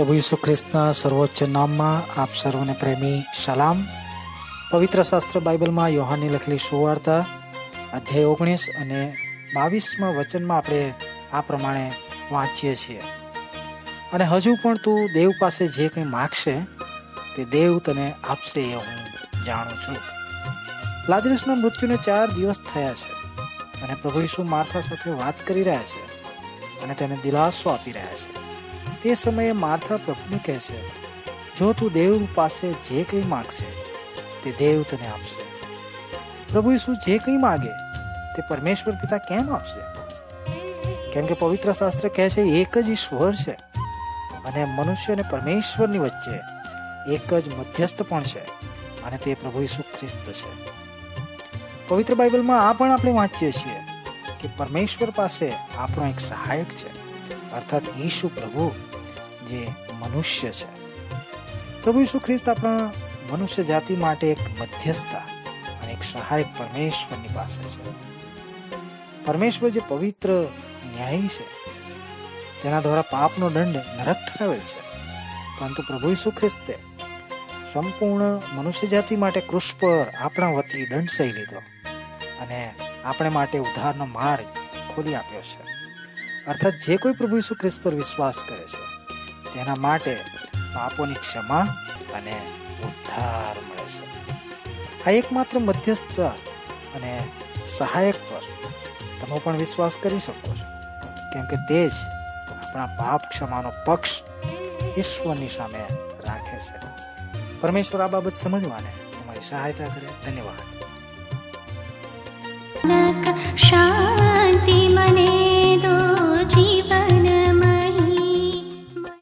પ્રભુ ઈસુ ખ્રિસ્તના સર્વોચ્ચ નામમાં આપ સર્વને પ્રેમી, સલામ. પવિત્ર શાસ્ત્ર બાઇબલમાં યોહાનની લખેલી સુવાર્તા, અધ્યાય ઓગણીસ અને બાવીસમાં વચનમાં આપણે આ પ્રમાણે વાંચીએ છીએ. અને હજુ પણ તું દેવ પાસે જે કંઈ માગશે, તે દેવ તને આપશે એ હું જાણું છું. લાજરસના મૃત્યુને ચાર દિવસ થયા છે અને પ્રભુ ઈસુ માર્થા સાથે વાત કરી રહ્યા છે અને તેને દિલાસો આપી રહ્યા છે. તે સમયે માર્થા પ્રભુને કહે છે, જો તું દેવ પાસે જે કંઈ માગશે, તે દેવ તને આપશે. પ્રભુ ઈસુ જે કંઈ માગે, તે પરમેશ્વર પિતા કેમ આપશે? કેમ કે પવિત્ર શાસ્ત્ર કહે છે, એક જ ઈશ્વર છે અને મનુષ્ય અને પરમેશ્વરની વચ્ચે એક જ મધ્યસ્થ પણ છે અને તે પ્રભુ ઈસુ ખ્રિસ્ત છે. પવિત્ર બાઇબલમાં આ પણ આપણે વાંચીએ છીએ કે પરમેશ્વર પાસે આપણો એક સહાયક છે, અર્થાત ઈશુ પ્રભુ જે મનુષ્ય છે. પ્રભુ ઈસુ ખ્રિસ્ત આપણા મનુષ્ય જાતિ માટે એક મધ્યસ્થતા અને એક સહાયક પરમેશ્વરની પાસે છે. પરમેશ્વર જે પવિત્ર ન્યાયી છે, તેના દ્વારા પાપનો દંડ નરક ઠરાવેલ છે. પરંતુ પ્રભુ ઈસુ ખ્રિસ્તે સંપૂર્ણ મનુષ્ય જાતિ માટે કૃષ પર આપણા વતી દંડ સહી લીધો અને આપણે માટે ઉદ્ધારનો માર્ગ ખોલી આપ્યો છે. અર્થાત જે કોઈ પ્રભુ ઈસુ ખ્રિસ્ત પર વિશ્વાસ કરે છે તેના માટે પાપોની ક્ષમા અને ઉદ્ધાર મળે છે. આ એકમાત્ર મધ્યસ્થ અને સહાયક પર તમે પણ વિશ્વાસ કરી શકો છો. કેમ કે તે જ આપણા પાપ ક્ષમાનો પક્ષ ઈશ્વરની સામે રાખે છે. પરમેશ્વર આ બાબત સમજવાને તમારી સહાયતા કરે ધન્યવાદ. શાંતિ